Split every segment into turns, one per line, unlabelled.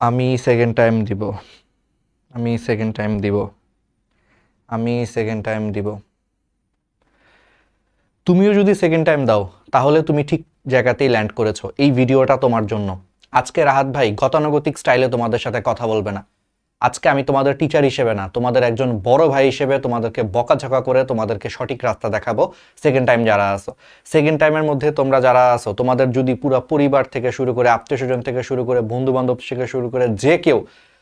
আমি second time দিব। আমি সেকেন্ড টাইম দিব। আমি সেকেন্ড টাইম দিব। তুমিও যদি সেকেন্ড টাইম দাও, তাহলে তুমি ঠিক জায়গাতেই ল্যান্ড করেছ। এই ভিডিওটা তোমার জন্য। আজকে রাহাত ভাই গতানুগতিক স্টাইলে তোমাদের সাথে কথা বলবে না। আজকে আমি তোমাদের টিচার হিসেবে না, তোমাদের একজন বড় ভাই হিসেবে তোমাদেরকে বকাঝকা করে তোমাদেরকে সঠিক রাস্তা দেখাবো সেকেন্ড টাইম যারা আসো সেকেন্ড টাইমের মধ্যে তোমরা যারা আসো তোমাদের যদি পুরো পরিবার থেকে শুরু করে আত্মীয় স্বজন থেকে শুরু করে বন্ধু বান্ধব থেকে শুরু করে যে কেউ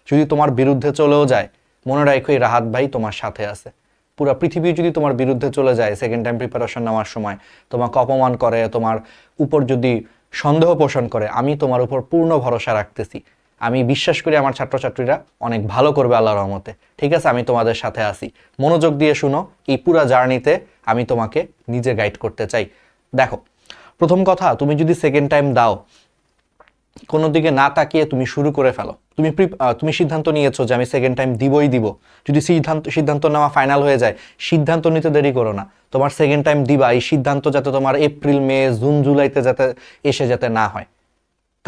যদি তোমার বিরুদ্ধে চলেও যায়, মনে রাখো এই রাহাত ভাই তোমার সাথে আছে। পুরো পৃথিবী যদি তোমার বিরুদ্ধে চলে যায় সেকেন্ড টাইম প্রিপারেশন নেওয়ার সময়, তোমাকে অপমান করে, তোমার উপর যদি সন্দেহ পোষণ করে, আমি তোমার উপর পূর্ণ ভরসা রাখতেছি। আমি বিশ্বাস করি আমার ছাত্রছাত্রীরা অনেক ভালো করবে আল্লাহ রহমতে। ঠিক আছে, আমি তোমাদের সাথে আছি। মনোযোগ দিয়ে শুনো, এই পুরা জার্নিতে আমি তোমাকে নিজে গাইড করতে চাই। দেখো, প্রথম কথা, তুমি যদি সেকেন্ড টাইম দাও কোনো দিকে না তাকিয়ে তুমি শুরু করে ফেলো। তুমি তুমি সিদ্ধান্ত নিয়েছো যে আমি সেকেন্ড টাইম দিবই দিব। যদি সিদ্ধান্ত সিদ্ধান্ত নেওয়া ফাইনাল হয়ে যায়, সিদ্ধান্ত নিতে দেরি করো না। তোমার সেকেন্ড টাইম দিবা, এই সিদ্ধান্ত যাতে তোমার এপ্রিল, মে, জুন, জুলাইতে যাতে এসে যাতে না হয়।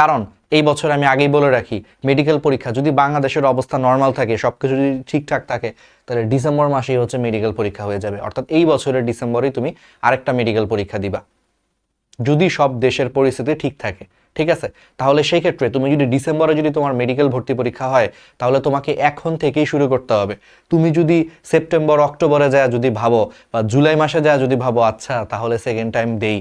কারণ এই বছর আমি আগেই বলে রাখি মেডিকেল পরীক্ষা, যদি বাংলাদেশের অবস্থা নর্মাল থাকে সব কিছু যদি ঠিকঠাক থাকে, তাহলে ডিসেম্বর মাসেই হচ্ছে মেডিকেল পরীক্ষা হয়ে যাবে। অর্থাৎ এই বছরের ডিসেম্বরেই তুমি আরেকটা মেডিকেল পরীক্ষা দিবা। যদি সব দেশের পরিস্থিতি ঠিক থাকে, ঠিক আছে? তাহলে সেই ক্ষেত্রে তুমি যদি ডিসেম্বরে যদি তোমার মেডিকেল ভর্তি পরীক্ষা হয়, তাহলে তোমাকে এখন থেকেই শুরু করতে হবে। তুমি যদি সেপ্টেম্বর, অক্টোবরে যায় যদি ভাবো, বা জুলাই মাসে যায় যদি ভাবো আচ্ছা তাহলে সেকেন্ড টাইম দেই।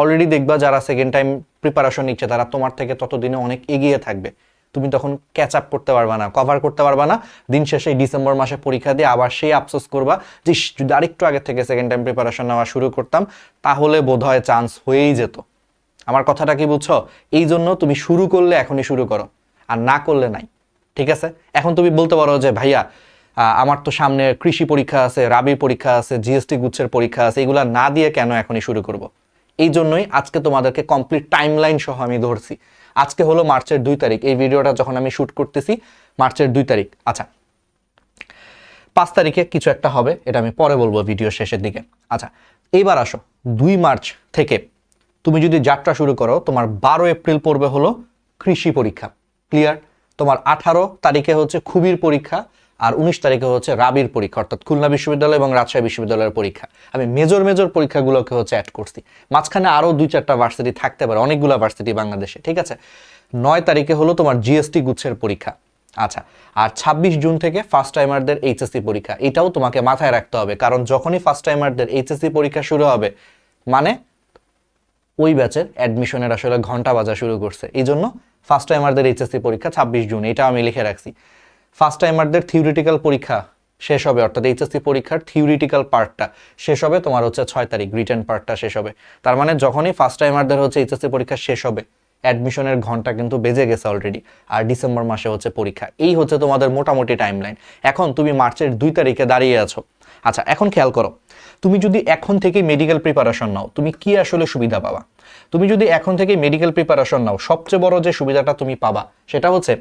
অলরেডি দেখবা যারা সেকেন্ড টাইম প্রিপারেশন নিচ্ছে, তারা তোমার থেকে ততদিনে অনেক এগিয়ে থাকবে। তুমি তখন ক্যাচ আপ করতে পারবা না কভার করতে পারবা না। দিন শেষে ডিসেম্বর মাসে পরীক্ষা দিয়ে আবার সেই আফসোস করবা যে যদি আরেকটু আগে থেকে সেকেন্ড টাইম প্রিপারেশন নেওয়া শুরু করতাম, তাহলে বোধ হয় চান্স হয়েই যেত। আমার কথাটা কি বুঝছ? এই জন্য তুমি শুরু করলে এখনই শুরু করো, আর না করলে নাই। ঠিক আছে? এখন তুমি বলতে পারো যে, ভাইয়া আমার তো সামনে কৃষি পরীক্ষা আছে রাবির পরীক্ষা আছে জিএসটি গুচ্ছের পরীক্ষা আছে, এগুলা না দিয়ে কেন এখনই শুরু করব? এই জন্যই আজকে তোমাদেরকে কমপ্লিট টাইমলাইন সহ আমি ধরছি। আজকে হলো মার্চের দুই তারিখ। এই ভিডিওটা যখন আমি শুট করতেছি, মার্চের দুই তারিখ। আচ্ছা পাঁচ তারিখে কিছু একটা হবে, এটা আমি পরে বলব ভিডিও শেষের দিকে। আচ্ছা এইবার আসো, দুই মার্চ থেকে তুমি যদি যাত্রা শুরু করো, তোমার বারো এপ্রিল পড়বে হলো কৃষি পরীক্ষা। ক্লিয়ার তোমার আঠারো তারিখে হচ্ছে খুবির পরীক্ষা আর উনিশ তারিখে হচ্ছে রাবির পরীক্ষা, অর্থাৎ খুলনা বিশ্ববিদ্যালয় এবং রাজশাহী বিশ্ববিদ্যালয়ের পরীক্ষা। আমি মেজর মেজর পরীক্ষাগুলোকে হচ্ছে অ্যাড করছি। মাঝখানে আরও দুই চারটা ভার্সিটি থাকতে পারে, অনেকগুলো ভার্সিটি বাংলাদেশে, ঠিক আছে? নয় তারিখে হলো তোমার জিএসটি গুচ্ছের পরীক্ষা। আচ্ছা আর ছাব্বিশ জুন থেকে ফার্স্ট টাইমারদের এইচএসসি পরীক্ষা, এটাও তোমাকে মাথায় রাখতে হবে, কারণ যখনই ফার্স্ট টাইমারদের এইচএসসি পরীক্ষা শুরু হবে মানে ওই ব্যাচের অ্যাডমিশনের আসলে ঘণ্টা বাজা শুরু করছে। এই জন্য ফার্স্ট টাইমারদের এইচএসসি পরীক্ষা ছাব্বিশ জুন, এটা আমি লিখে রাখছি। ফার্স্ট টাইমারদের থিওরিটিক্যাল পরীক্ষা শেষ হবে, অর্থাৎ এইচএসসি পরীক্ষার থিওরিটিক্যাল পার্টটা শেষ হবে, তোমার হচ্ছে ছয় তারিখ রিটার্ন পার্টটা শেষ হবে। তার মানে যখনই ফার্স্ট টাইমারদের হচ্ছে এইচএসসি পরীক্ষা শেষ হবে অ্যাডমিশনের ঘণ্টা কিন্তু বেজে গেছে অলরেডি আর ডিসেম্বর মাসে হচ্ছে পরীক্ষা। এই হচ্ছে তোমাদের মোটামুটি টাইমলাইন এখন তুমি মার্চের দুই তারিখে দাঁড়িয়ে আছো। আচ্ছা এখন খেয়াল করো, তুমি যদি এখন থেকে মেডিকেল প্রিপারেশন নাও, তুমি কি আসলে সুবিধা পাবা? তুমি যদি এখন থেকে মেডিকেল প্রিপারেশন নাও, সবচেয়ে বড় যে সুবিধাটা তুমি পাবা, সেটা হচ্ছে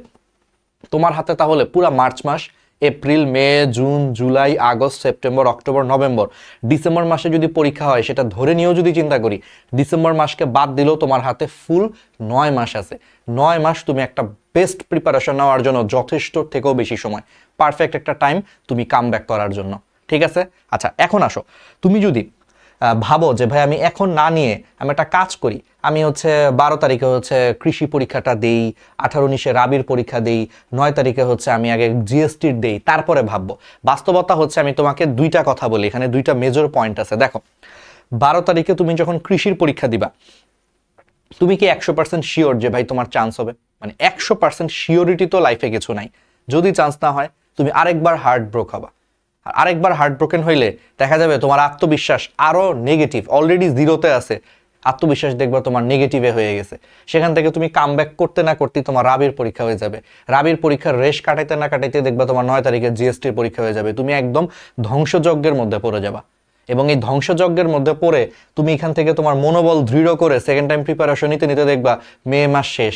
তোমার হাতে তাহলে পুরো মার্চ মাস April, May, June, July, August, September, October, November. December মাসে যদি পরীক্ষা হয়, সেটা ধরে নিয়েও যদি চিন্তা করি, ডিসেম্বর মাসকে বাদ দিলেও তোমার হাতে ফুল নয় মাস আছে। নয় মাস তুমি একটা বেস্ট প্রিপারেশন নেওয়ার জন্য যথেষ্ট থেকেও বেশি সময় পারফেক্ট একটা টাইম তুমি কাম করার জন্য। ঠিক আছে? আচ্ছা এখন আসো। তুমি যদি ভাবো যে, ভাই, আমি এখন না নিয়ে আমি একটা কাজ করি। আমি হচ্ছে বারো তারিখে হচ্ছে কৃষি পরীক্ষাটা দেই, আঠারো উনিশে রাবির পরীক্ষা দেই, নয় তারিখে হচ্ছে আমি আগে জিএসটির দেই, তারপরে ভাববো। বাস্তবতা হচ্ছে আমি তোমাকে দুইটা কথা বলি, এখানে দুইটা মেজর পয়েন্ট আছে। দেখো, বারো তারিখে তুমি যখন কৃষির পরীক্ষা দিবা, তুমি কি একশো পার্সেন্ট শিওর যে, ভাই, তোমার চান্স হবে? মানে একশো পার্সেন্ট শিওরিটি তো লাইফে কিছু নাই। যদি চান্স না হয়, তুমি আরেকবার হার্ট ব্রোক হবা। আর আরেকবার হার্ট ব্রোকেন হইলে দেখা যাবে তোমার আত্মবিশ্বাস আরও নেগেটিভ অলরেডি জিরোতে আছে। আত্মবিশ্বাস দেখবা তোমার নেগেটিভে হয়ে গেছে। সেখান থেকে তুমি কাম করতে না করতেই তোমার রাবির পরীক্ষা হয়ে যাবে। রাবির পরীক্ষার রেশ কাটাইতে না কাটাইতে দেখবা তোমার নয় তারিখে জিএসটির পরীক্ষা হয়ে যাবে। তুমি একদম ধ্বংসযজ্ঞের মধ্যে পড়ে যাবা। এবং এই ধ্বংসযজ্ঞের মধ্যে পড়ে তুমি এখান থেকে তোমার মনোবল দৃঢ় করে সেকেন্ড টাইম প্রিপারেশন নিতে নিতে দেখবা মে মাস শেষ।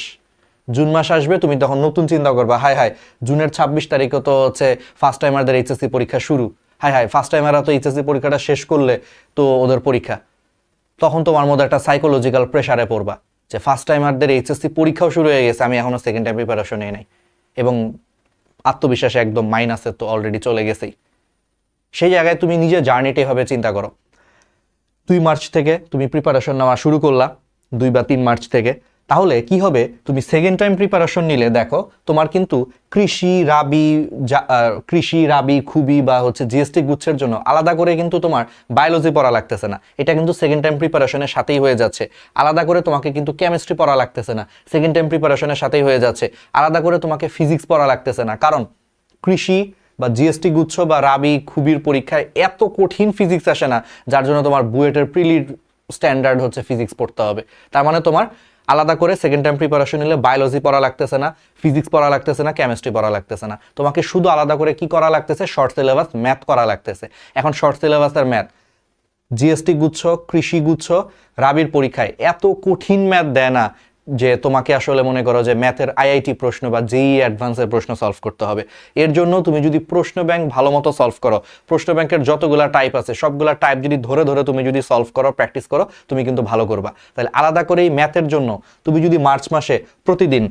জুন মাস আসবে, তুমি তখন নতুন চিন্তা করবা হাই হাই জুনের ছাব্বিশ তারিখে তো হচ্ছে ফার্স্ট টাইমারদের এইচএসসি পরীক্ষা শুরু। হাই হাই ফার্স্ট টাইমাররা তো এইচএসসি পরীক্ষাটা শেষ করলে তো ওদের পরীক্ষা। তখন তোমার মধ্যে একটা সাইকোলজিক্যাল প্রেশারে পড়বা, যে ফার্স্ট টাইমারদের এইচএসসি পরীক্ষাও শুরু হয়ে গেছে, আমি এখনও সেকেন্ড টাইম প্রিপারেশন নিয়ে নাই। এবং আত্মবিশ্বাসে একদম মাইনাসে তো অলরেডি চলে গেছেই। সেই জায়গায় তুমি নিজের জার্নিটা এভাবে চিন্তা করো। দুই মার্চ থেকে তুমি প্রিপারেশন নেওয়া শুরু করলা, দুই বা তিন মার্চ থেকে। তাহলে কি হবে? তুমি সেকেন্ড টাইম প্রিপারেশন নিলে, দেখো, তোমার কিন্তু কৃষি, রাবি কৃষি, রাবি, খুবই বা হচ্ছে জিএসটি গুচ্ছের জন্য আলাদা করে কিন্তু তোমার বায়োলজি পড়া লাগতেছে না। এটা কিন্তু সেকেন্ড টাইম প্রিপারেশনের সাথেই হয়ে যাচ্ছে। আলাদা করে তোমাকে কিন্তু কেমিস্ট্রি পড়া লাগতেছে না। সেকেন্ড টাইম প্রিপারেশনের সাথেই হয়ে যাচ্ছে। আলাদা করে তোমাকে ফিজিক্স পড়া লাগতেছে না। কারণ কৃষি বা জিএসটি গুচ্ছ বা রাবি, খুবির পরীক্ষায় এত কঠিন ফিজিক্স আসে না, যার জন্য তোমার বুয়েটের প্রিলিড স্ট্যান্ডার্ড হচ্ছে ফিজিক্স পড়তে হবে। তার মানে তোমার আলাদা করে সেকেন্ড টাইম প্রিপারেশন নিলে বায়োলজি পড়া লাগতেছে না ফিজিক্স পড়া লাগতেছে না কেমিস্ট্রি পড়া লাগতেছে না। তোমাকে শুধু আলাদা করে কি করা লাগতেছে? শর্ট সিলেবাস ম্যাথ করা লাগতেছে। এখন শর্ট সিলেবাস আর ম্যাথ জিএসটি গুচ্ছ, কৃষি গুচ্ছ, রাবির পরীক্ষায়। এত কঠিন ম্যাথ দেয় না। যে তোমাকে আসলে মনে করো যে ম্যাথের আইআইটি প্রশ্ন বা জেই অ্যাডভান্সের প্রশ্ন সলভ করতে হবে, এর জন্য তুমি যদি প্রশ্ন ব্যাংক ভালো মতো সলভ করো, প্রশ্ন ব্যাংকের যতগুলা টাইপ আছে, সবগুলা টাইপ যদি ধরে ধরে তুমি যদি সলভ করো প্র্যাকটিস করো, তুমি কিন্তু ভালো করবা। তাহলে আলাদা করে এই ম্যাথের জন্য তুমি যদি মার্চ মাসে প্রতিদিন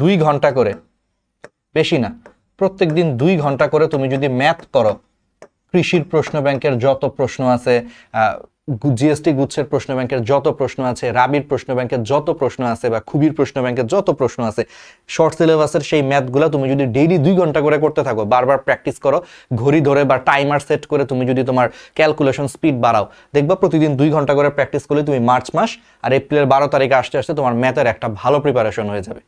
দুই ঘণ্টা করে, বেশি না প্রত্যেক দিন দুই ঘণ্টা করে তুমি যদি ম্যাথ করো কৃষির প্রশ্ন ব্যাংকের যত প্রশ্ন আছে জিএসটি গুচ্ছের প্রশ্ন ব্যাংকের যত প্রশ্ন আছে, রাবির প্রশ্ন ব্যাংকের যত প্রশ্ন আছে বা খুবির প্রশ্ন ব্যাংকের যত প্রশ্ন আছে শর্ট সিলেবাসের সেই ম্যাথগুলো তুমি যদি ডেইলি দুই ঘণ্টা করে করতে থাকো, বারবার প্র্যাকটিস করো, ঘড়ি ধরে বা টাইমার সেট করে তুমি যদি তোমার ক্যালকুলেশন স্পিড বাড়াও, দেখবা প্রতিদিন দুই ঘণ্টা করে প্র্যাকটিস করলে তুমি মার্চ মাস আর এপ্রিলের বারো তারিখে আসতে আসতে তোমার ম্যাথের একটা ভালো প্রিপারেশন হয়ে যাবে।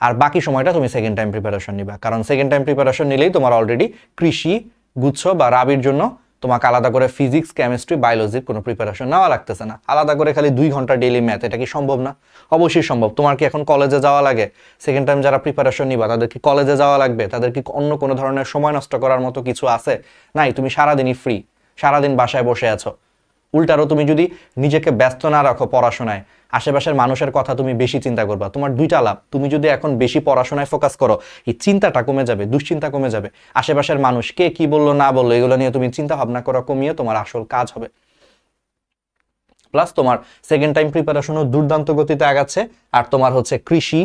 আর বাকি সময়টা তুমি সেকেন্ড টাইম প্রিপারেশন নিবা, কারণ সেকেন্ড টাইম প্রিপারেশন নিলেই তোমার অলরেডি কৃষি গুচ্ছ বা রাবির জন্য তোমাকে আলাদা করে ফিজিক্স কেমিস্ট্রি বায়োলজির কোনো প্রিপারেশন নেওয়া লাগতেছে না। আলাদা করে খালি দুই ঘণ্টা ডেইলি ম্যাথ এটা কি সম্ভব না? অবশ্যই সম্ভব। তোমার কি এখন কলেজে যাওয়া লাগে? সেকেন্ড টাইম যারা প্রিপারেশন নিবা, তাদের কি কলেজে যাওয়া লাগবে? তাদের কি অন্য কোনো ধরনের সময় নষ্ট করার মতো কিছু আছে? নাই, তুমি সারাদিনই ফ্রি সারাদিন বাসায় বসে আছো। উল্টারও তুমি যদি নিজেকে ব্যস্ত না রাখো পড়াশোনায়, আশেপাশের মানুষের কথা তুমি বেশি চিন্তা করবা, তোমার দুইটা লাভ। তুমি যদি এখন বেশি পড়াশোনায় ফোকাস করো, এই চিন্তাটা কমে যাবে, দুশ্চিন্তা কমে যাবে। আশেপাশের মানুষ কে কি বলল, না বলল, এগুলো নিয়ে তুমি চিন্তা ভাবনা করা কমিয়ে তোমার আসল কাজ হবে। প্লাস তোমার সেকেন্ড টাইম প্রিপারেশনও দুর্দান্ত গতিতে আগাচ্ছে, আর তোমার হচ্ছে কৃষি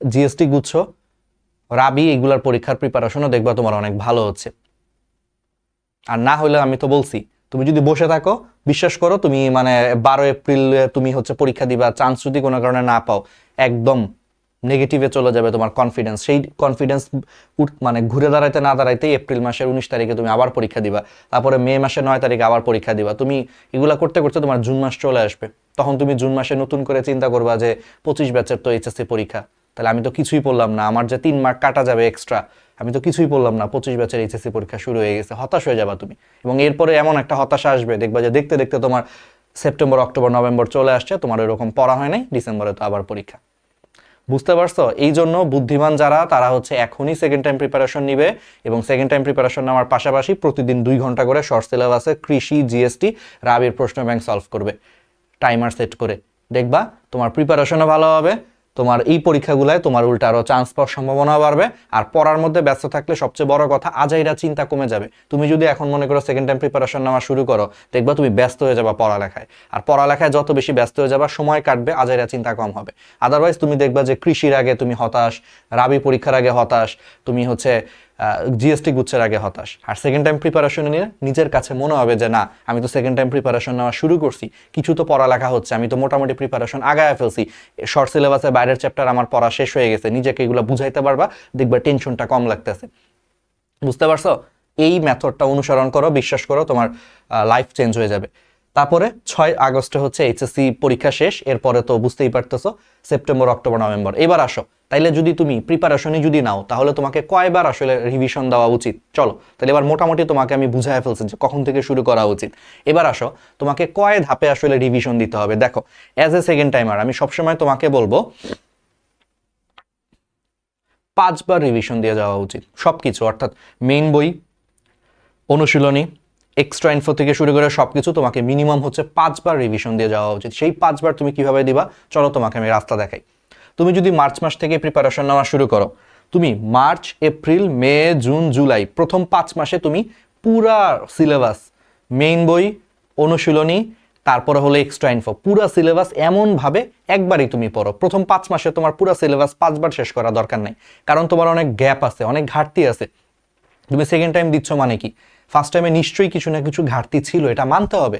জিএসটি গুচ্ছ, রাবি, এগুলার পরীক্ষার প্রিপারেশনও দেখবা তোমার অনেক ভালো হচ্ছে। আর না হলে আমি তো বলছি তুমি যদি বসে থাকো, বিশ্বাস করো, তুমি মানে বারো এপ্রিল তুমি হচ্ছে পরীক্ষা দিবা চান্স যদি কোনো কারণে না পাও, একদম নেগেটিভে চলে যাবে তোমার কনফিডেন্স সেই কনফিডেন্স মানে ঘুরে দাঁড়াইতে না দাঁড়াইতে এপ্রিল মাসের উনিশ তারিখে তুমি আবার পরীক্ষা দিবা, তারপরে মে মাসের নয় তারিখে আবার পরীক্ষা দিবা। তুমি এগুলা করতে করতে তোমার জুন মাস চলে আসবে। তখন তুমি জুন মাসে নতুন করে চিন্তা করবা যে, পঁচিশ ব্যাচের তো এইচএসসি পরীক্ষা। তাহলে আমি তো কিছুই পড়লাম না, আমার যে তিন মার্ক কাটা যাবে এক্সট্রা আমি তো কিছুই পড়লাম না, পঁচিশ ব্যাচের এইচএসসি পরীক্ষা শুরু হয়ে গেছে, হতাশ হয়ে যাবা তুমি। এবং এরপরে এমন একটা হতাশা আসবে, দেখবা যে দেখতে দেখতে তোমার সেপ্টেম্বর অক্টোবর নভেম্বর চলে আসছে, তোমার এরকম পড়া হয় নাই ডিসেম্বরে তো আবার পরীক্ষা। বুঝতে পারছ? এই জন্য বুদ্ধিমান যারা, তারা হচ্ছে এখনই সেকেন্ড টাইম প্রিপারেশন নিবে এবং সেকেন্ড টাইম প্রিপারেশন নেওয়ার পাশাপাশি প্রতিদিন দুই ঘণ্টা করে শর্ট সিলেবাসে কৃষি জিএসটি রাবির প্রশ্ন ব্যাংক সলভ করবে। টাইমার সেট করে। দেখবা, তোমার প্রিপারেশনও ভালো হবে তোমার এই পরীক্ষাগুলায় তোমার উল্টা আরও চান্স পাওয়ার সম্ভাবনা বাড়বে। আর পড়ার মধ্যে ব্যস্ত থাকলে সবচেয়ে বড় কথা, আজাইরা চিন্তা কমে যাবে। তুমি যদি এখন মনে করো সেকেন্ড টাইম প্রিপারেশন নেওয়া শুরু করো, দেখবা তুমি ব্যস্ত হয়ে যাবা পড়ালেখায়। আর পড়ালেখায় যত বেশি ব্যস্ত হয়ে যাবা, সময় কাটবে, আজাইরা চিন্তা কম হবে। আদারওয়াইজ তুমি দেখবা যে কৃষির আগে তুমি হতাশ, রাবি পরীক্ষার আগে হতাশ, তুমি হচ্ছে জিএসটি গুচ্ছের আগে হতাশ। আর সেকেন্ড টাইম প্রিপারেশন নিয়ে নিজের কাছে মনে হবে যে, না, আমি তো সেকেন্ড টাইম প্রিপারেশন নেওয়া শুরু করছি। কিছু তো পড়ালেখা হচ্ছে, আমি তো মোটামুটি প্রিপারেশন আগায় ফেলছি। শর্ট সিলেবাসে বাইরের চ্যাপ্টার আমার পড়া শেষ হয়ে গেছে, নিজেকে এগুলো বুঝাইতে পারবা, দেখবা টেনশনটা কম লাগতেছে। বুঝতে পারছ? এই মেথডটা অনুসরণ করো, বিশ্বাস করো, তোমার লাইফ চেঞ্জ হয়ে যাবে। তারপরে ছয় আগস্টে হচ্ছে এইচএসসি পরীক্ষা শেষ, এরপরে তো বুঝতেই পারতেছো, সেপ্টেম্বর, অক্টোবর, নভেম্বর। এবার আসো, তাইলে যদি তুমি প্রিপারেশনই যদি নাও, তাহলে তোমাকে কয়বার আসলে রিভিশন দেওয়া উচিত? চলো তাহলে এবার মোটামুটি তোমাকে আমি বুঝাই ফেলছি যে কখন থেকে শুরু করা উচিত। এবার আসো, তোমাকে কয় ধাপে আসলে রিভিশন দিতে হবে? দেখো অ্যাজ এ সেকেন্ড টাইমার আমি সবসময় তোমাকে বলব, পাঁচবার রিভিশন দিয়ে যাওয়া উচিত। সব কিছু অর্থাৎ মেইন বই, অনুশীলনী এক্সট্রা ইনফো থেকে শুরু করে সব কিছু তোমাকে মিনিমাম হচ্ছে পাঁচবার রিভিশন দিয়ে যাওয়া উচিত। সেই পাঁচবার তুমি কীভাবে দিবা? চলো তোমাকে আমি রাস্তা দেখাই। তুমি যদি মার্চ মাস থেকে প্রিপারেশন নেওয়া শুরু করো, তুমি March, April, May, June, July প্রথম পাঁচ মাসে তুমি পুরা সিলেবাস মেইন বই, অনুশীলনী, তারপরে হলো এক্সট্রা ইনফো পুরা সিলেবাস এমনভাবে একবারই তুমি পড়ো। প্রথম পাঁচ মাসে তোমার পুরা সিলেবাস পাঁচবার শেষ করা দরকার নেই। কারণ তোমার অনেক গ্যাপ আছে, অনেক ঘাটতি আছে। তুমি সেকেন্ড টাইম দিচ্ছ মানে কি? ফার্স্ট টাইমে নিশ্চয়ই কিছু না কিছু ঘাটতি ছিল, এটা মানতে হবে।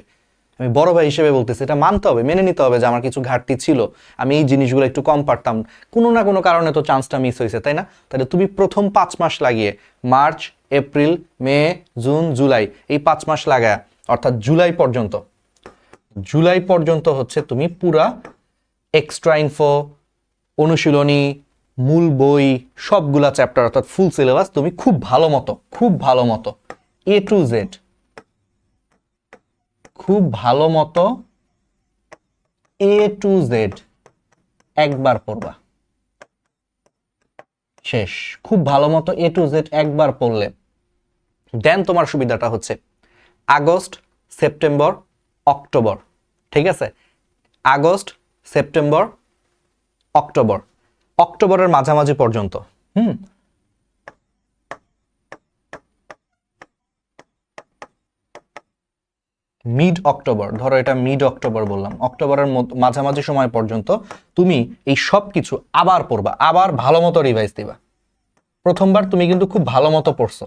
আমি বড় ভাই হিসেবে বলতেছি, এটা মানতে হবে, মেনে নিতে হবে যে আমার কিছু ঘাটতি ছিল। আমি এই জিনিসগুলো একটু কম পারতাম। কোনো না কোনো কারণে তো চান্সটা মিস হয়েছে, তাই না? তাহলে তুমি প্রথম পাঁচ মাস লাগিয়ে March April May June July এই পাঁচ মাস লাগায়, অর্থাৎ জুলাই পর্যন্ত জুলাই পর্যন্ত হচ্ছে তুমি পুরা এক্সট্রা ইনফো অনুশীলনী, মূল বই, সবগুলা চ্যাপ্টার অর্থাৎ ফুল সিলেবাস তুমি খুব ভালো মতো, খুব ভালো মতো এ টু জেড খুব ভালো মতো এ টু জেড একবার পড়বা। শেষ। খুব ভালো মতো এ টু জেড একবার পড়লে। দেন তোমার সুবিধাটা হচ্ছে আগস্ট, সেপ্টেম্বর, অক্টোবর। ঠিক আছে? August, September, October. অক্টোবরের মাঝামাঝি পর্যন্ত। হুম? মিড অক্টোবর ধরো এটা মিড অক্টোবর বললাম অক্টোবরের মাঝামাঝি সময় পর্যন্ত তুমি এই সব কিছু আবার পড়বা, আবার ভালো মতো রিভাইজ দিবা। প্রথমবার তুমি কিন্তু খুব ভালো মতো পড়ছো।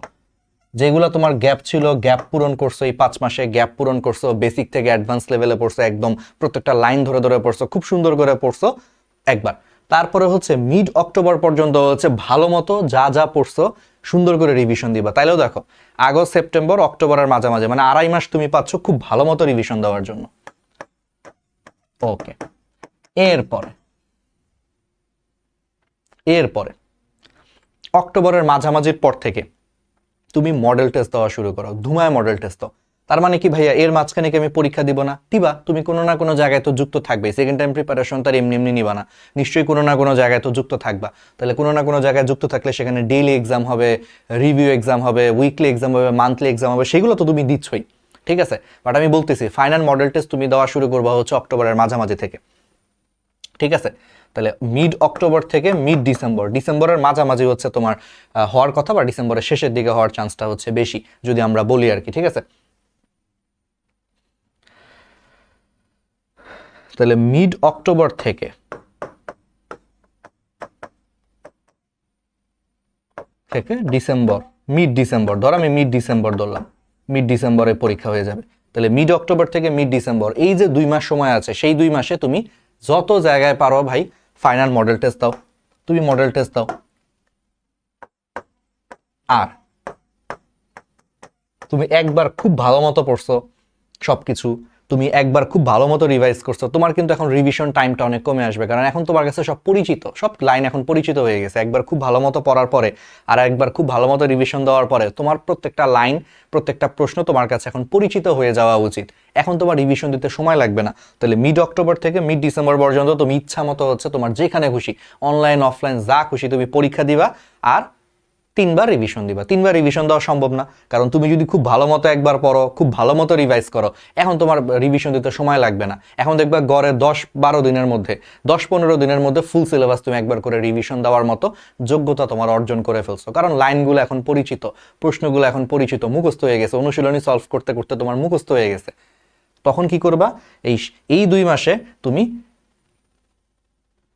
যেগুলো তোমার গ্যাপ ছিল গ্যাপ পূরণ করছ, এই পাঁচ মাসে গ্যাপ পূরণ করছ বেসিক থেকে অ্যাডভান্স লেভেলে পড়ছো, একদম প্রত্যেকটা লাইন ধরে ধরে পড়ছো, খুব সুন্দর করে পড়ছো, একবার। তারপরে হচ্ছে মিড অক্টোবর পর্যন্ত হচ্ছে ভালো মতো যা যা পড়ছো, সুন্দর করে রিভিশন দিবা। তাইলেও দেখো, আগস্ট, সেপ্টেম্বর অক্টোবরের মাঝামাঝি মানে আড়াই মাস তুমি পাচ্ছ খুব ভালো মতো রিভিশন দেওয়ার জন্য। ওকে এরপরে এরপরে অক্টোবরের মাঝামাঝির পর থেকে তুমি মডেল টেস্ট দেওয়া শুরু করো, ধুমায় মডেল টেস্ট দাও। তার মানে কি ভাইয়া? এর মাঝখানে কি আমি পরীক্ষা দিব না? দিবা, তুমি কোনো না কোনো জায়গায় তো যুক্ত থাকবে। সেকেন্ড টাইম প্রিপারেশন তার এমনি এমনি নিবা না। নিশ্চয়ই কোনো না কোনো জায়গায় তো যুক্ত থাকবা। তাহলে কোনো না কোনো জায়গায় যুক্ত থাকলে সেখানে ডেইলি এক্সাম হবে রিভিউ এক্সাম হবে উইকলি এক্সাম হবে মান্থলি এক্সাম হবে, সেগুলো তো তুমি দিচ্ছই। ঠিক আছে? বাট আমি বলতেছি ফাইনাল মডেল টেস্ট তুমি দেওয়া শুরু করবা হচ্ছে অক্টোবরের মাঝামাঝি থেকে। ঠিক আছে? তাহলে মিড অক্টোবর থেকে মিড ডিসেম্বর ডিসেম্বরের মাঝামাঝি হচ্ছে তোমার হওয়ার কথা বা ডিসেম্বরের শেষের দিকে হওয়ার চান্সটা হচ্ছে বেশি, যদি আমরা বলি আর কি। ঠিক আছে? তাহলে মিড অক্টোবর থেকে থেকে ডিসেম্বর মিড ডিসেম্বর ধর আমি মিড ডিসেম্বর ধরলাম মিড ডিসেম্বরে পরীক্ষা হয়ে যাবে। তাহলে মিড অক্টোবর থেকে মিড ডিসেম্বর এই যে দুই মাস সময় আছে, সেই দুই মাসে তুমি যত জায়গায় পারো ভাই ফাইনাল মডেল টেস্ট দাও, তুমি মডেল টেস্ট দাও। আর তুমি একবার খুব ভালো মতো পড়ছো সব কিছু তুমি একবার খুব ভালো মতো রিভাইজ করছ, তোমার কিন্তু এখন রিভিশন টাইমটা অনেক কমে আসবে। কারণ এখন তোমার কাছে সব পরিচিত, সব লাইন এখন পরিচিত হয়ে গেছে। একবার খুব ভালো মতো পড়ার পরে আর একবার খুব ভালো মতো রিভিশন দেওয়ার পরে তোমার প্রত্যেকটা লাইন প্রত্যেকটা প্রশ্ন তোমার কাছে এখন পরিচিত হয়ে যাওয়া উচিত। এখন তোমার রিভিশন দিতে সময় লাগবে না। তাহলে মিড অক্টোবর থেকে মিড ডিসেম্বর পর্যন্ত তুমি ইচ্ছা মতো হচ্ছে তোমার যেখানে খুশি অনলাইন অফলাইন যা খুশি তুমি পরীক্ষা দিবা। আর তিনবার রিভিশন দিবা। তিনবার রিভিশন দেওয়া সম্ভব না। কারণ তুমি যদি খুব ভালো মতো একবার পড়ো, খুব ভালো মতো রিভাইজ করো, এখন তোমার রিভিশন দিতে সময় লাগবে না। এখন দেখবা গড়ে দশ বারো দিনের মধ্যে, দশ পনেরো দিনের মধ্যে ফুল সিলেবাস তুমি একবার করে রিভিশন দেওয়ার মতো যোগ্যতা তোমার অর্জন করে ফেলছো। কারণ লাইনগুলো এখন পরিচিত, প্রশ্নগুলো এখন পরিচিত, মুখস্থ হয়ে গেছে, অনুশীলনী সলভ করতে করতে তোমার মুখস্থ হয়ে গেছে। তখন কি করবা? এই এই দুই মাসে তুমি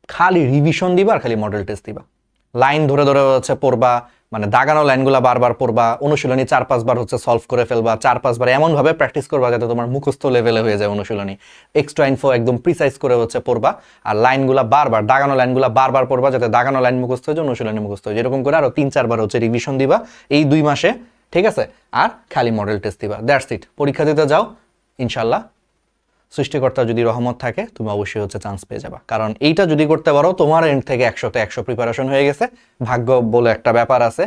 খালি রিভিশন দিবা আর খালি মডেল টেস্ট দিবা। লাইন ধরে ধরে হচ্ছে পড়বা মানে দাগানো লাইনগুলো বারবার পড়বা, অনুশীলনী চার পাঁচবার হচ্ছে সলভ করে ফেলবা চার পাঁচবার এমনভাবে প্র্যাকটিস করবা যাতে তোমার মুখস্থ লেভেলে হয়ে যায় অনুশীলনী। এক্সট্রা ইনফো একদম প্রিসাইজ করে হচ্ছে পড়বা আর লাইনগুলো বারবার, দাগানো লাইনগুলো বারবার পড়বা যাতে দাগানো লাইন মুখস্থ হয়ে যায়, অনুশীলনী মুখস্থ হয়ে যায়। এরকম করে আরও তিন চারবার হচ্ছে রিভিশন দিবা এই দুই মাসে, ঠিক আছে? আর খালি মডেল টেস্ট দিবা। দ্যাটস ইট পরীক্ষা দিতে যাও, ইনশাল্লাহ। সৃষ্টিকর্তা যদি রহমত থাকে, তুমি অবশ্যই হচ্ছে চান্স পেয়ে যাবা। কারণ এইটা যদি করতে পারো, তোমার এন্ড থেকে একশোতে একশো প্রিপারেশন হয়ে গেছে। ভাগ্য বলে একটা ব্যাপার আছে,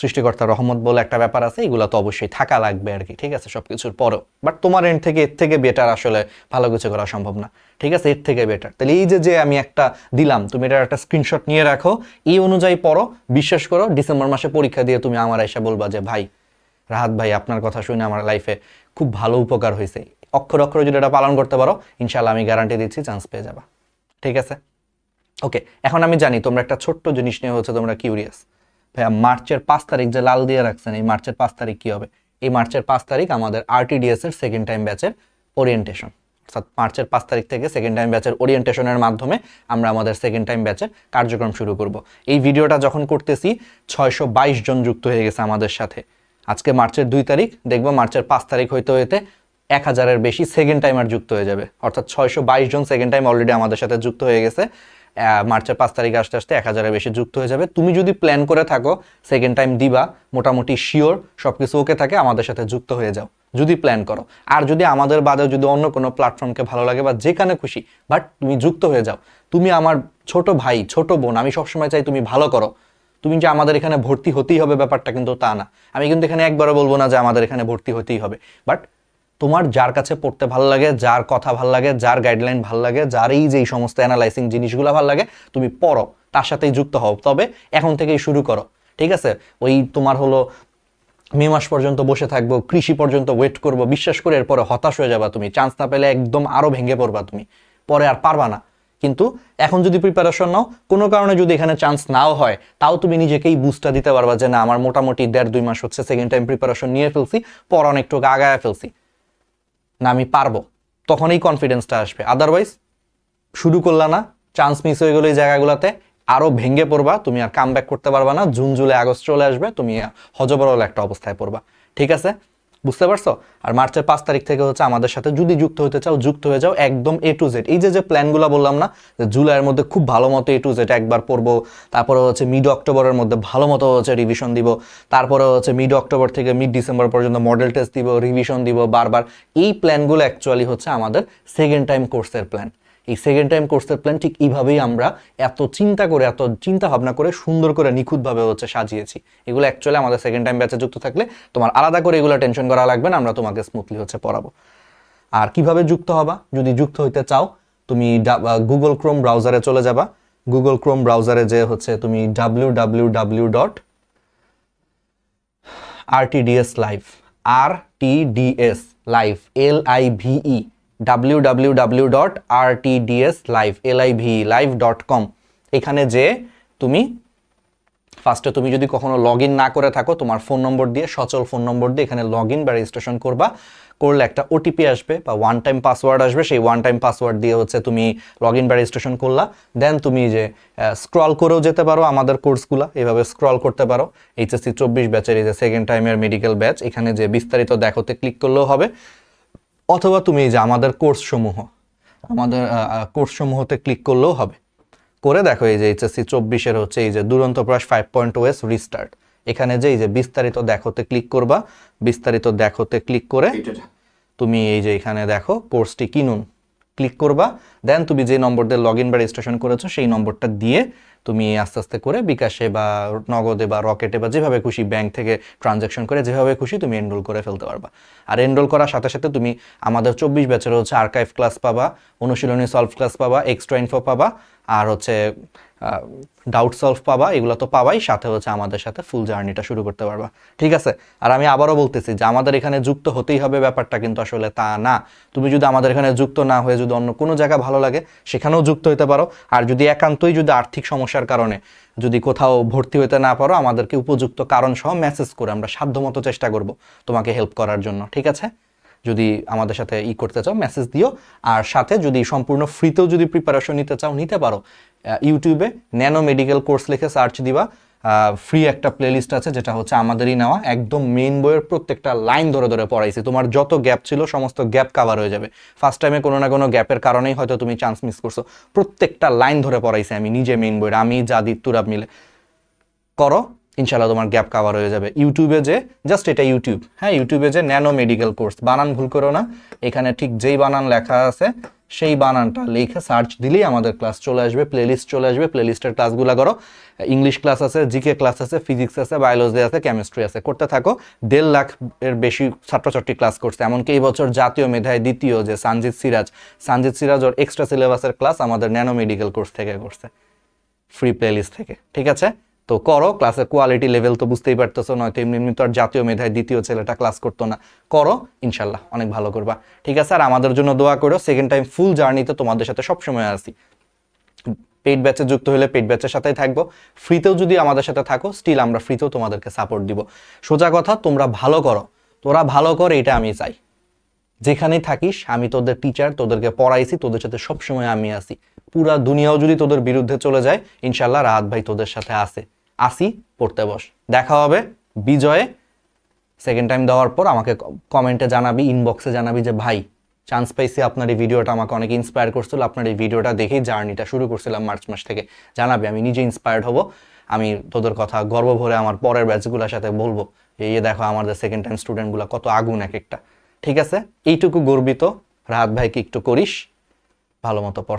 সৃষ্টিকর্তার রহমত বলে একটা ব্যাপার আছে, এগুলো তো অবশ্যই থাকা লাগবে আর কি, ঠিক আছে সব কিছুর পরেও। বাট তোমার এন্ড থেকে, এর থেকে বেটার আসলে ভালো কিছু করা সম্ভব না, ঠিক আছে, এর থেকে বেটার তাহলে এই যে যে আমি একটা দিলাম, তুমি এটার একটা স্ক্রিনশট নিয়ে রাখো, এই অনুযায়ী পড়ো, বিশ্বাস করো, ডিসেম্বর মাসে পরীক্ষা দিয়ে তুমি আমার এসে বলবা যে, ভাই, রাহাত ভাই, আপনার কথা শুনে আমার লাইফে খুব ভালো উপকার হয়েছে। অক্ষর অক্ষর যদি এটা পালন করতে পারো ইনশাল্লাহ আমি গ্যারান্টি দিচ্ছি চান্স পেয়ে যাবা। ঠিক আছে? ওকে এখন আমি জানি তোমরা একটা ছোট্ট জিনিস নিয়ে হচ্ছে তোমরা কিউরিয়াস ভাইয়া, মার্চের পাঁচ তারিখ যে লাল দিয়ে রাখছেন, এই মার্চের পাঁচ তারিখ কি হবে? এই মার্চের পাঁচ তারিখ আমাদের আরটিডিএস এর সেকেন্ড টাইম ব্যাচের ওরিয়েন্টেশন অর্থাৎ মার্চের পাঁচ তারিখ থেকে সেকেন্ড টাইম ব্যাচের ওরিয়েন্টেশনের মাধ্যমে আমরা আমাদের সেকেন্ড টাইম ব্যাচের কার্যক্রম শুরু করব। এই ভিডিওটা যখন করতেছি, ছয়শো বাইশ জন যুক্ত হয়ে গেছে আমাদের সাথে। আজকে মার্চের দুই তারিখ, দেখব মার্চের পাঁচ তারিখ হইতে হইতে এক হাজারের বেশি সেকেন্ড টাইমার যুক্ত হয়ে যাবে। অর্থাৎ ছয়শো বাইশ জন সেকেন্ড টাইম অলরেডি আমাদের সাথে যুক্ত হয়ে গেছে। মার্চের পাঁচ তারিখ আসতে আসতে এক হাজারের বেশি যুক্ত হয়ে যাবে। তুমি যদি প্ল্যান করে থাকো সেকেন্ড টাইম দিবা, মোটামুটি শিওর সব কিছু ওকে থাকে, আমাদের সাথে যুক্ত হয়ে যাও। যদি প্ল্যান করো। আর যদি আমাদের বাদেও যদি অন্য কোনো প্ল্যাটফর্মকে ভালো লাগে বা যেখানে খুশি বাট তুমি যুক্ত হয়ে যাও, তুমি আমার ছোট ভাই, ছোট বোন, আমি সবসময় চাই তুমি ভালো করো। তুমি যে আমাদের এখানে ভর্তি হতেই হবে ব্যাপারটা কিন্তু তা না। আমি কিন্তু এখানে একবারও বলব না যে আমাদের এখানে ভর্তি হতেই হবে। বাট তোমার যার কাছে পড়তে ভালো লাগে, যার কথা ভালো লাগে, যার গাইডলাইন ভালো লাগে যার এই যে সমস্ত অ্যানালাইসিং জিনিসগুলো ভালো লাগে, তুমি পড়ো, তার সাথেই যুক্ত হও। তবে এখন থেকেই শুরু করো, ঠিক আছে? ওই তোমার হলো মে মাস পর্যন্ত বসে থাকব, কৃষি পর্যন্ত ওয়েট করব, বিশ্বাস করে এরপরে হতাশ হয়ে যাবা তুমি। চান্স না পেলে একদম আরও ভেঙে পড়বা তুমি। পরে আর পারবা না। কিন্তু এখন যদি প্রিপারেশন নাও, কোনো কারণে যদি এখানে চান্স নাও হয়, তাও তুমি নিজেকেই বুস্টটা দিতে পারবা যে না, আমার মোটামুটি দেড় দুই মাস হচ্ছে সেকেন্ড টাইম প্রিপারেশন নিয়ে ফেলছি, পর অনেকটু আগায় ফেলছি। না, আমি পারব। তখন এই কনফিডেন্সটা আসবে। আদারওয়াইজ শুরু করলা না। চান্স মিস হয়ে গেলো এই জায়গাগুলোতে। আরও ভেঙে পড়বা। তুমি আর কাম করতে পারবা না। জুন, জুলাই, আগস্ট চলে আসবে। তুমি হজবরল একটা অবস্থায় পড়বা। ঠিক আছে? বুঝতে পারছ? আর মার্চের পাঁচ তারিখ থেকে হচ্ছে আমাদের সাথে যদি যুক্ত হতে চাও, যুক্ত হয়ে যাও একদম এ টু জেড এই যে যে প্ল্যানগুলো বললাম না, যে জুলাইয়ের মধ্যে খুব ভালো মতো এ টু জেড একবার পড়ব, তারপরে হচ্ছে মিড অক্টোবরের মধ্যে ভালো মতো হচ্ছে রিভিশন দিব, তারপরে হচ্ছে মিড অক্টোবর থেকে মিড ডিসেম্বর পর্যন্ত মডেল টেস্ট দিব রিভিশন দিব বারবার। এই প্ল্যানগুলো অ্যাকচুয়ালি হচ্ছে আমাদের সেকেন্ড টাইম কোর্সের প্ল্যান এই সেকেন্ড টাইম কোর্সের প্ল্যান ঠিক এইভাবেই আমরা এত চিন্তা করে, এত চিন্তা ভাবনা করে সুন্দর করে নিখুঁতভাবে হচ্ছে সাজিয়েছি। এগুলো অ্যাকচুয়ালি আমাদের সেকেন্ড টাইম ব্যাচে যুক্ত থাকলে তোমার আলাদা করে এগুলো টেনশন করা লাগবে না, আমরা তোমাকে স্মুথলি হচ্ছে পড়াবো। আর কীভাবে যুক্ত হবা? যদি যুক্ত হইতে চাও, তুমি গুগল ক্রোম ব্রাউজারে চলে যাবা। গুগল ক্রোম ব্রাউজারে যে হচ্ছে তুমি W W W dot RTDS live R TDS live L I VE W dot R live L I V live dot com এখানে যে তুমি ফার্স্টে তুমি যদি কখনো লগ না করে থাকো, তোমার ফোন নম্বর দিয়ে, সচল ফোন নম্বর দিয়ে এখানে লগ ইন বা রেজিস্ট্রেশন করবা। করলে একটা ওটিপি আসবে বা ওয়ান টাইম পাসওয়ার্ড আসবে। সেই ওয়ান টাইম পাসওয়ার্ড দিয়ে হচ্ছে তুমি লগ ইন বা রেজিস্ট্রেশন করলা। দেন তুমি যে স্ক্রল করেও যেতে পারো আমাদের কোর্সগুলো এভাবে স্ক্রল করতে পারো। এইচএসসি চব্বিশ ব্যাচের এই যে সেকেন্ড টাইমের মেডিকেল ব্যাচ এখানে যে বিস্তারিত দেখোতে ক্লিক করলেও হবে। অথবা তুমি এই যে আমাদের কোর্স সমূহ আমাদের কোর্স সমূহতে ক্লিক করলেও হবে। করে দেখো এই যে এইচএসসি চব্বিশের হচ্ছে এই যে দুরন্ত প্রয়াস ফাইভ পয়েন্ট ওয়েস রিস্টার্ট এখানে যে এই যে বিস্তারিত দেখোতে ক্লিক করবা বিস্তারিত দেখোতে ক্লিক করে তুমি এই যে এখানে দেখো কোর্সটি কিনুন। ক্লিক করবা দেন তুমি যে নম্বর দিয়ে লগ ইন বা রেজিস্ট্রেশন করেছ সেই নম্বরটা দিয়ে তুমি আস্তে আস্তে করে বিকাশে বা নগদে বা রকেটে বা যেভাবে খুশি ব্যাংক থেকে ট্রানজ্যাকশন করে যেভাবে খুশি তুমি এনরোল করে ফেলতে পারবা। আর এনরোল করার সাথে সাথে তুমি আমাদের চব্বিশ ব্যাচের হচ্ছে আর্কাইভ ক্লাস পাবা, অনুশীলনী সলভ ক্লাস পাবা এক্সট্রা ইনফো পাবা আর হচ্ছে ডাউট সলভ পাবা, এগুলো তো পাবাই, সাথে হচ্ছে আমাদের সাথে ফুল জার্নিটা শুরু করতে পারবা। ঠিক আছে? আর আমি আবারও বলতেছি যে আমাদের এখানে যুক্ত হতেই হবে ব্যাপারটা কিন্তু আসলে তা না। তুমি যদি আমাদের এখানে যুক্ত না হয়ে যদি অন্য কোনো জায়গা ভালো লাগে, সেখানেও যুক্ত হতে পারো। আর যদি একান্তই যদি আর্থিক সমস্যার কারণে যদি কোথাও ভর্তি হতে না পারো, আমাদেরকে উপযুক্ত কারণ সহ মেসেজ করে আমরা সাধ্যমতো চেষ্টা করব তোমাকে হেল্প করার জন্য। ঠিক আছে? যদি আমাদের সাথে ই করতে চাও মেসেজ দিও। আর সাথে যদি সম্পূর্ণ ফ্রিতেও যদি প্রিপারেশন নিতে চাও, নিতে পারো। ইউটিউবে ন্যানো মেডিকেল কোর্স লিখে সার্চ দিবা। ফ্রি একটা প্লেলিস্ট আছে, যেটা হচ্ছে আমাদেরই নেওয়া। একদম মেন বইয়ের প্রত্যেকটা লাইন ধরে ধরে পড়াইছি। তোমার যত গ্যাপ ছিল, সমস্ত গ্যাপ কাভার হয়ে যাবে। ফার্স্ট টাইমে কোনো না কোনো গ্যাপের কারণেই হয়তো তুমি চান্স মিস করছ। প্রত্যেকটা লাইন ধরে পড়াইছি আমি, নিজে মেন বইয়ের। আমি জাদিদ তুরাব মিলে। করো। ইনশাল্লাহ তোমার গ্যাপ কাভার হয়ে যাবে। ইউটিউবে যে জাস্ট এটা ইউটিউব হ্যাঁ ইউটিউবে যে ন্যানো মেডিকেল কোর্স বানান ভুল করো না। এখানে ঠিক যেই বানান লেখা আছে, সেই বানানটা লিখে সার্চ দিলেই আমাদের ক্লাস চলে আসবে প্লেলিস্ট চলে আসবে প্লেলিস্টের ক্লাসগুলো করো। ইংলিশ ক্লাস আছে জিকে ক্লাস আছে ফিজিক্স আছে বায়োলজি আছে কেমিস্ট্রি আছে। করতে থাকো, দেড় লাখ এর বেশি ছাত্রছাত্রী ক্লাস করছে। এমনকি এই বছর জাতীয় মেধায় দ্বিতীয় যে সানজিৎ সিরাজ সানজিৎ সিরাজ ওর এক্সট্রা সিলেবাসের ক্লাস আমাদের ন্যানো মেডিকেল কোর্স থেকে করছে। ফ্রি প্লেলিস্ট থেকে, ঠিক আছে? তো করো ক্লাসের কোয়ালিটি লেভেল তো বুঝতেই পারতেছো, নয়তো এমনি এমনি তো আর জাতীয় মেধায় দ্বিতীয় ছেলেটা ক্লাস করতো না। করো, ইনশাল্লাহ, অনেক ভালো করবা। ঠিক আছে, আর আমাদের জন্য দোয়া করো সেকেন্ড টাইম ফুল জার্নিতে তোমাদের সাথে সবসময় আসি পেইড ব্যাচে যুক্ত হলে পেইড ব্যাচের সাথেই থাকব। ফ্রিতেও যদি আমাদের সাথে থাকো স্টিল আমরা ফ্রিতেও তোমাদেরকে সাপোর্ট দিব। সোজা কথা, তোমরা ভালো করো। তোরা ভালো কর, এটা আমি চাই। যেখানেই থাকিস, আমি তোদের টিচার তোদেরকে পড়াইছি, তোদের সাথে সবসময় আমি আসি পুরা দুনিয়াও যদি তোদের বিরুদ্ধে চলে যায় ইনশাল্লাহ রাহাত ভাই তোদের সাথে আসে আসি, পড়তে বস। দেখা হবে বিজয়ে। সেকেন্ড টাইম দেওয়ার পর আমাকে কমেন্টে জানাবি ইনবক্সে জানাবি যে, ভাই চান্স পাইছি আপনার এই ভিডিওটা আমাকে অনেক ইন্সপায়ার করছিল। আপনার এই ভিডিওটা দেখেই জার্নিটা শুরু করছিলাম মার্চ মাস থেকে। জানাবি, আমি নিজে ইন্সপায়ার্ড হব। আমি তোদের কথা গর্ব ভরে আমার পরের ব্যাচগুলোর সাথে বলব এই দেখো আমাদের সেকেন্ড টাইম স্টুডেন্টগুলো কত আগুন এক একটা ঠিক আছে? এইটুকু গর্বিত। রাহাত ভাইকে একটু করিস। ভালো মতো পর